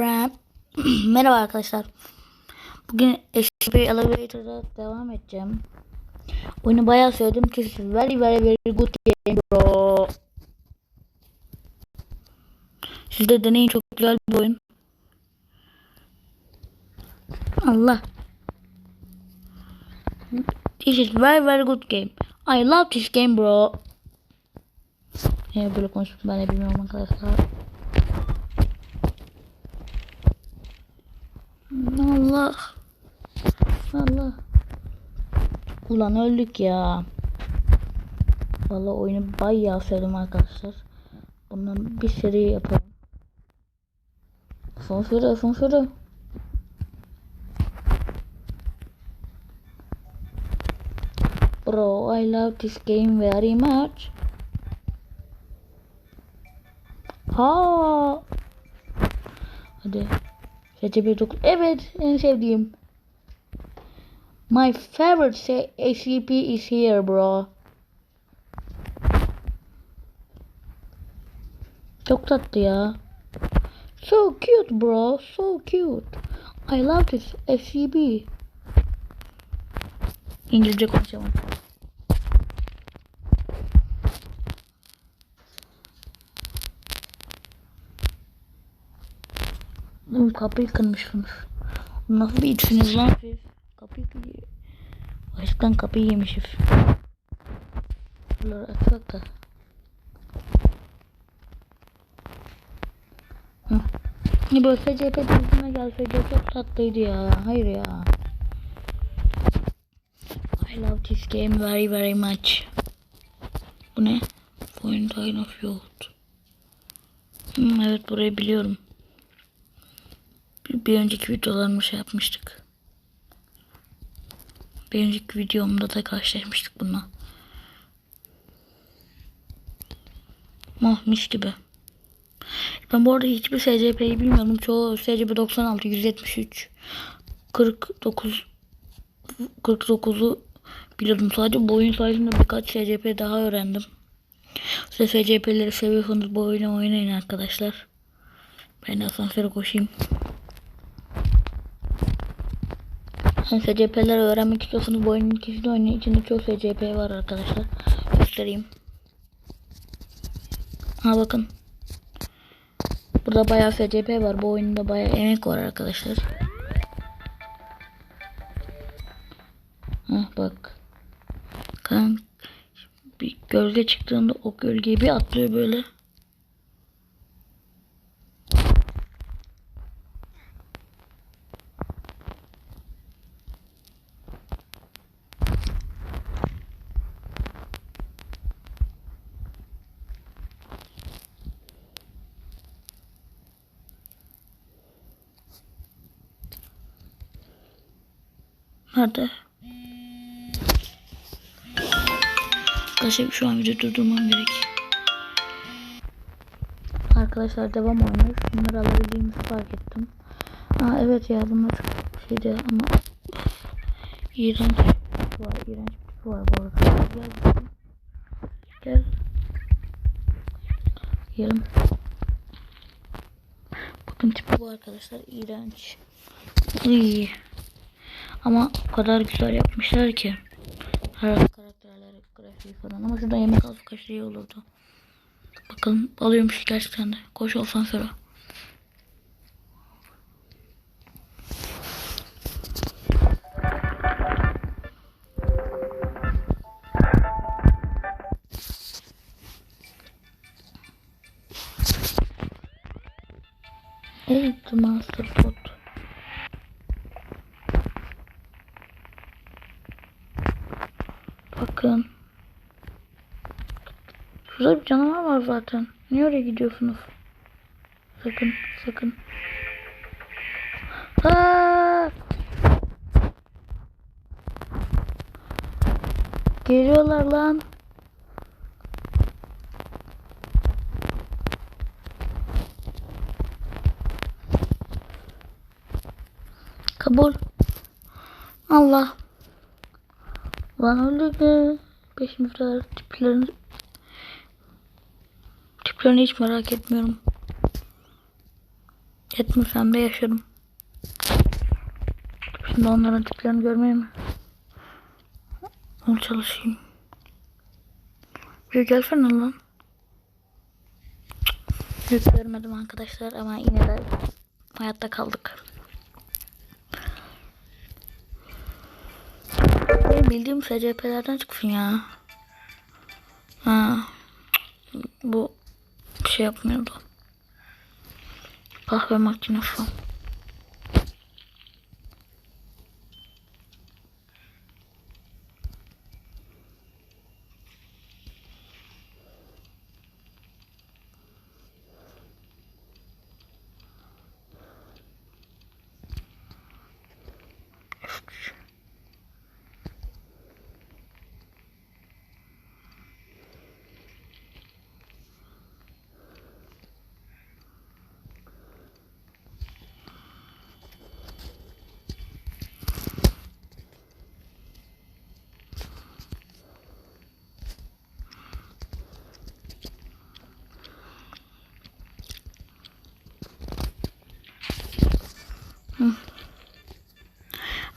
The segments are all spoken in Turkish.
friend. Merhaba arkadaşlar. Bugün SCP Elevator'da devam edeceğim. Oyunu bayağı sevdim. Kesin very very very good game bro. Siz de deneyin çok güzel bir oyun. Allah. This is very very good game. I love this game bro. Niye böyle konuştum ben de bilmiyorum arkadaşlar. Allah. Allah. Ulan öldük ya. Vallahi oyunu bayağı sevdim arkadaşlar. Bundan bir seri yapalım. Son soru, son soru. Bro, I love this game very much. Ha. Hadi. SCP 9. Evet, en sevdiğim. My favorite SCP is here, bro. Çok tatlı ya. So cute, bro. So cute. I love this SCP. İngilizce konuşamam. Oğlum kapıyı kırmışsınız. Nasıl bir içsiniz lan siz? Kapıyı Gerçekten kapıyı yemişiz. Bunları açsak da. Ne böyle SCP dizisine gelseydi çok tatlıydı ya. Hayır ya. I love this game very very much. Bu ne? Fountain of Youth. Hmm, evet burayı biliyorum. Bir, önceki videolarımı şey yapmıştık. Bir önceki videomda da karşılaşmıştık bununla. Mis gibi. Ben bu arada hiçbir SCP'yi bilmiyorum. Çoğu SCP 96, 173, 49, 49'u biliyordum. Sadece bu oyun sayesinde birkaç SCP daha öğrendim. Size SCP'leri seviyorsanız bu oyunu oynayın arkadaşlar. Ben de asansöre koşayım. Hani SCP'ler öğrenmek istiyorsanız bu oyunun ikisini oynayın. İçinde çok SCP var arkadaşlar. Göstereyim. Ha bakın. Burada bayağı SCP var. Bu oyunda bayağı emek var arkadaşlar. Ha bak. Kan bir gölge çıktığında o gölgeyi bir atlıyor böyle. Nerede? Arkadaşlar şu an video durdurmam gerek. Arkadaşlar devam oynuyor. Bunları alabildiğimizi fark ettim. Aa evet ya bunlar şeydi ama iğrenç var. İğrenç bir tipi var bu arada. Gel. Gel. Yiyelim. Bakın tipi bu arkadaşlar. İğrenç. İyi. Ama o kadar güzel yapmışlar ki. Her karakterler, grafiği falan. Ama şurada yemek alsa kaç iyi olurdu. Bakın alıyormuş gerçekten de. Koş olsan sıra. Evet, Master Pot. Bakın. Şurada bir canavar var zaten. Niye oraya gidiyorsunuz? Sakın, sakın. Aa! Geliyorlar lan. Kabul. Allah. Lan öldü mü? Peşimizdeler tiplerini tiplerini hiç merak etmiyorum. Yetmesem de yaşarım. Şimdi onların tiplerini görmeye mi? Onu çalışayım. Bir gelsene lan. Büyük görmedim arkadaşlar ama yine de hayatta kaldık. Benim bildiğim SCP'lerden çıksın ya. Ha. Bu şey yapmıyordu. Kahve makinesi.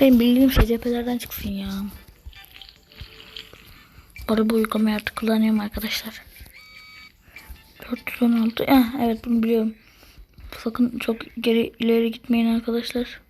Benim bildiğim SCP'lerden çıksın ya. Araba uygulamaya artık kullanıyorum arkadaşlar. 416. Eh, evet bunu biliyorum. Sakın çok geri ileri gitmeyin arkadaşlar.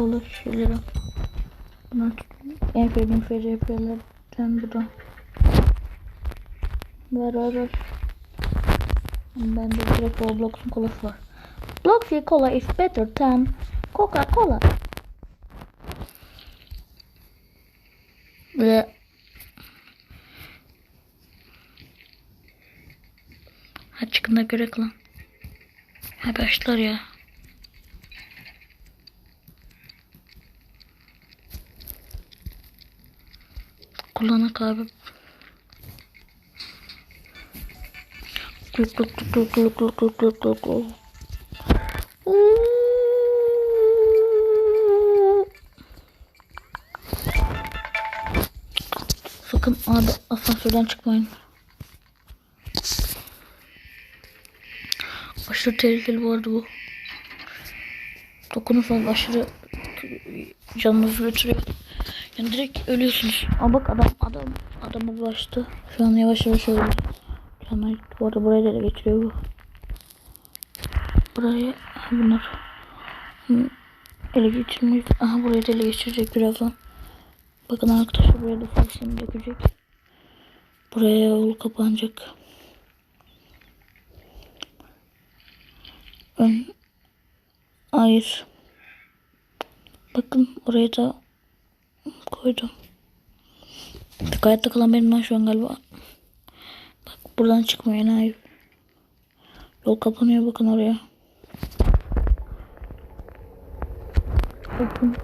Kola şişeleri. Bunlar en sevdiğim FCP'lerden bu da. Ver ver ver. Ben de direkt Roblox'un kolası var. Bloxy Cola is better than Coca-Cola. Ve Ha çıkında görek lan. Ha başlar ya. Kullanak abi. Luk luk. Sakın abi asansörden çıkmayın. Aşırı tehlikeli bu arada bu. Dokunursanız aşırı canınızı götürüyor. Yani direkt ölüyorsunuz. Aa bak adam adam adama bulaştı. Şu an yavaş yavaş ölüyor. Canlar bu arada buraya da ele geçiriyor bu. Buraya bunlar. Ele geçirmeyiz. Aha buraya da ele geçirecek birazdan. Bakın arkadaşlar buraya da fazlasını dökecek. Buraya yol kapanacak. Ön. Hayır. Bakın oraya da koydum. Tek hayatta kalan benim lan şu an galiba. Bak buradan çıkmıyor enayi. Yol kapanıyor bakın oraya. Bakın.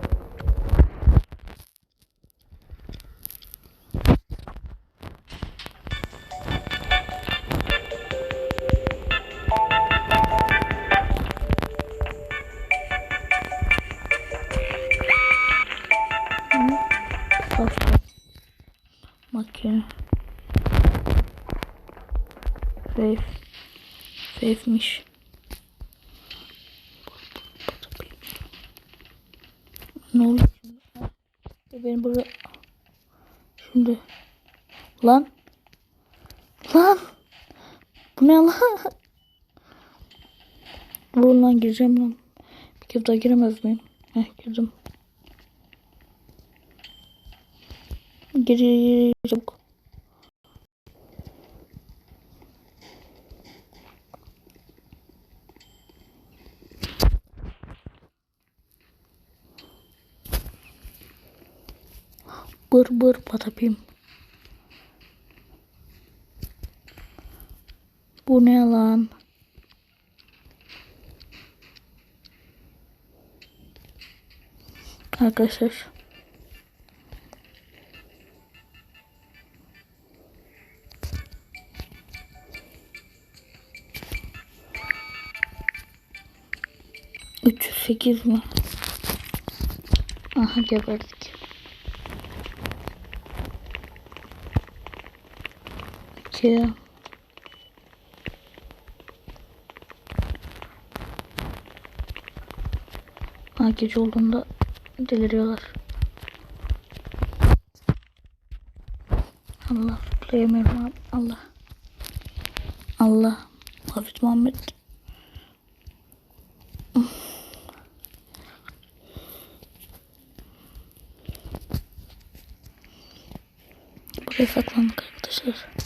Safe'miş. Ne oldu şimdi? Benim burada... Şimdi... Lan! Lan! Bu ne lan? Dur lan gireceğim lan. Bir kere daha giremez miyim? Heh girdim. Gir. Bır bır patapim. Bu ne lan? Arkadaşlar. Üç yüz sekiz mi? Aha geberdik. İki. Ha gece olduğunda deliriyorlar. Allah tutlayamıyorum abi. Allah. Allah. Hafif Muhammed. Buraya saklandık arkadaşlar.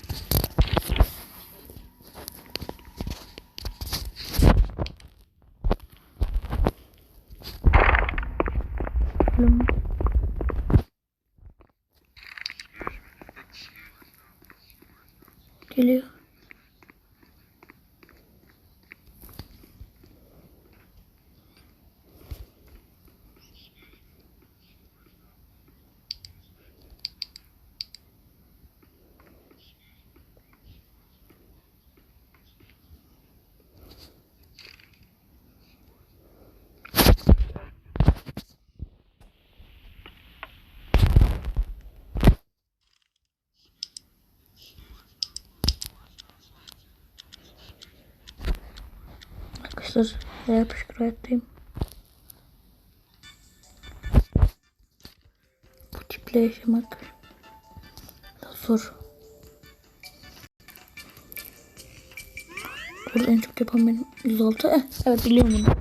Ölüm. Geliyor. Arkadaşlar yapışık hayattayım. Bu tiple yaşamak zor. Burada en çok yapan benim 106. Eh, evet biliyorum bunu.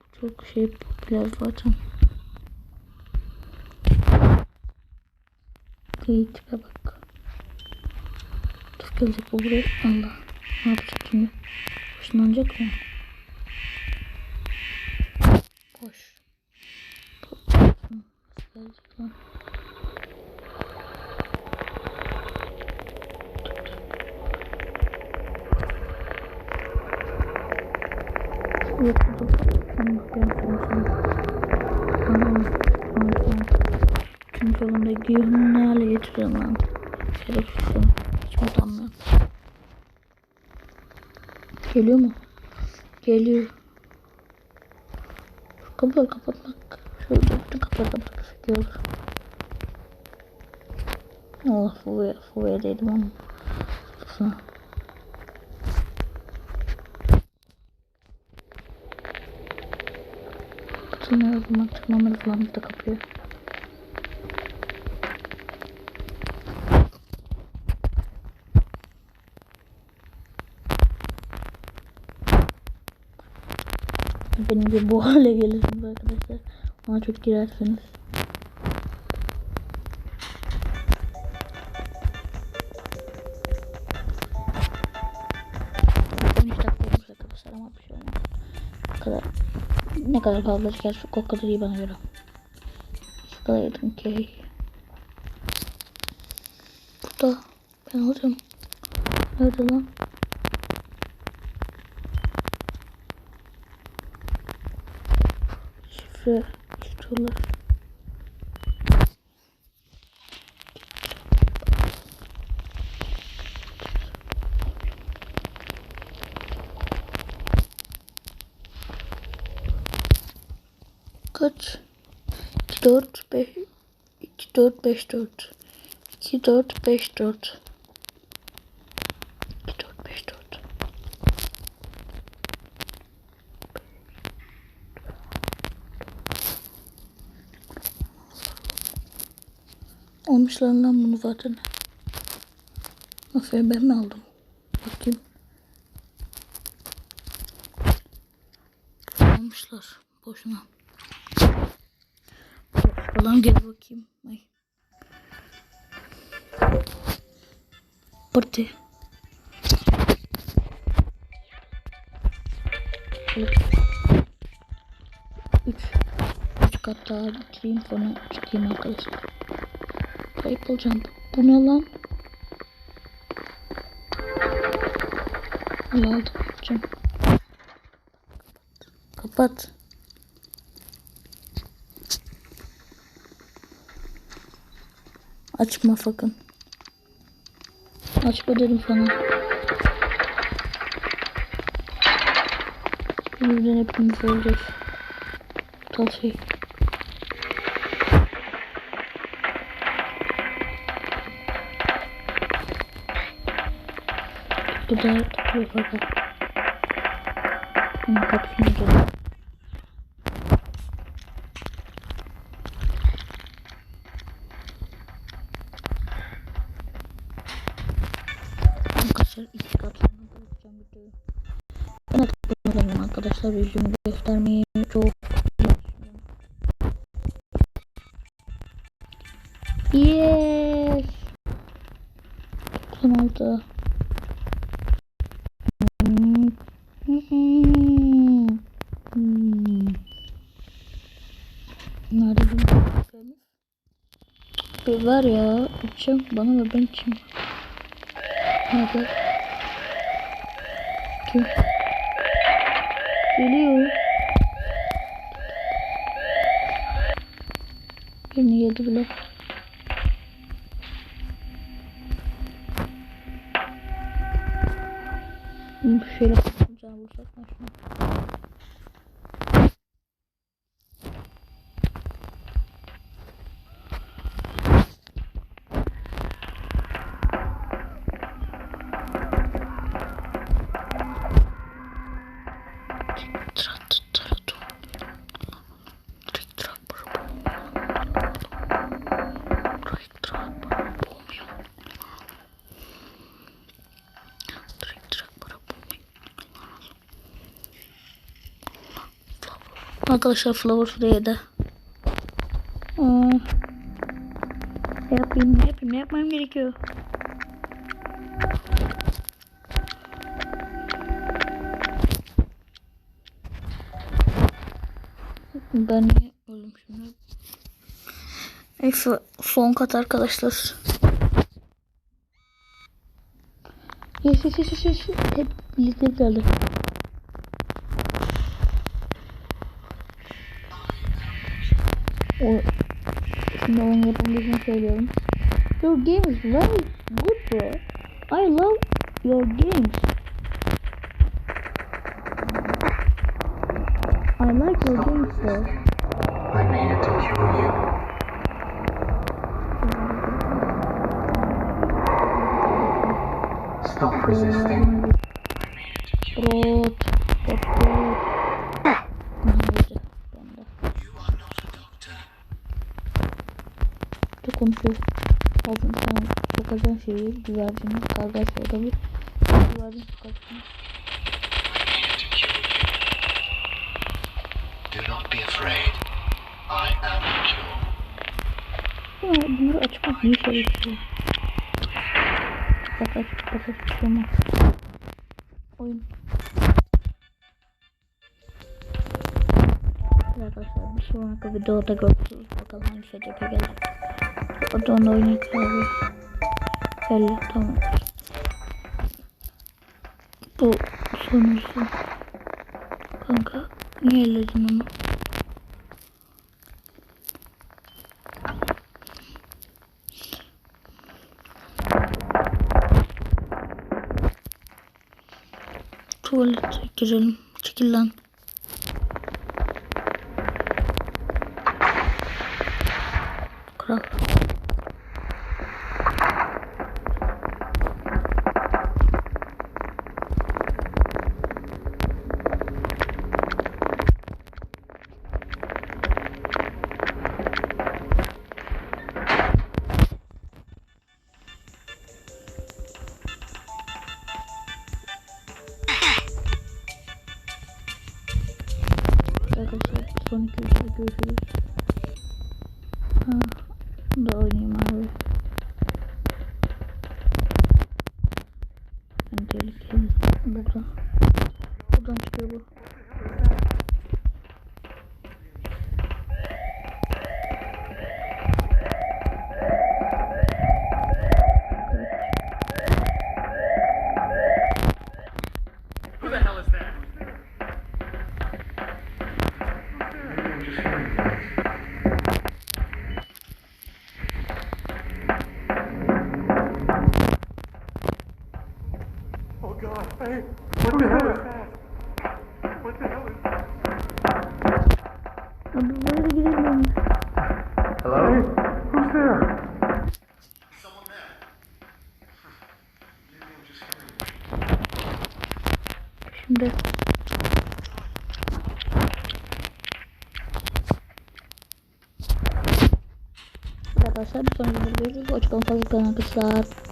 Bu Çok şey popüler zaten. İyi tipe bak. Dur gelecek bu buraya. Allah. Ne yapacak şimdi? Işınlanacak mı? Geliyor mu? Geliyor. Kapıları kapatmak. Şöyle bütün kapıları kapatmak olur. Allah Fuve'ye Fuve'ye dedim ama. Sana. O zaman. Tırmanmalı falan da kapıyor. Benim gibi bu hale gelirsiniz arkadaşlar. Ona çok girersiniz. Ama bir şey olmaz. Ne kadar, ne kadar fazla çıkarsa o kadar iyi bana göre. Sıkılaydım ki. Burada. Ben alacağım. Nerede lan? Şifre istiyorlar. Kaç? 2, 4, 5, 2, 4, 5, 4. 2, 4, 5, 4. 2, 4, 5, 4. Almışlar lan bunu zaten. Nasıl ben mi aldım? Bakayım. Almışlar. Boşuna. Falan gel bakayım. Ay. Evet. Üç. Üç kat daha bitireyim sonra çıkayım arkadaşlar. Kayıp olacağım. Bu ne lan? Ne aldım yapacağım. Kapat. Açma sakın. Açma dedim sana. Bu yüzden hepimiz öleceğiz. Tal şey. Bu da yok fakat. Ama kapısını açalım. Arkadaşlar iki katına bırakacağım videoyu. Ben göstermeyi Var ya. İçeceğim. Bana ver ben içeyim. Nerede? Kim? Geliyor. Birini yedi bile. Şöyle canı vursak ben şunu. Arkadaşlar Flower. Aa, ne yapayım ne yapayım ne yapmam gerekiyor? Ben niye öldüm şimdi? Neyse son kat arkadaşlar. Yes yes yes yes. Hep birlikte geldi. O şimdi oyun yapabildiğini söylüyorum. Your game is very good bro. I love your games. estou I'm here to kill you. Stop resisting. I'm here to kill you. Tô com fazendo poucas ansias do lado de cagar, sabe? Do lado Ya bunları açmak niye şey? Bak aç bak aç bir şey olmaz. Oyun. Arkadaşlar bir sonraki videoda görüşürüz. Bakalım hangi SCP gelecek. O da onu oynayacağız. Belli tamam. Bu sonuncusu. Kanka niye elledin onu? Tuvalete girelim. Çekil lan. Sonraki videoda görüşürüz. Ha, da oynayayım abi. Ben tehlikeli. Burada. Buradan çıkıyor bu. Arkadaşlar bir sonraki videoda görüşürüz. Hoşçakalın. Arkadaşlar.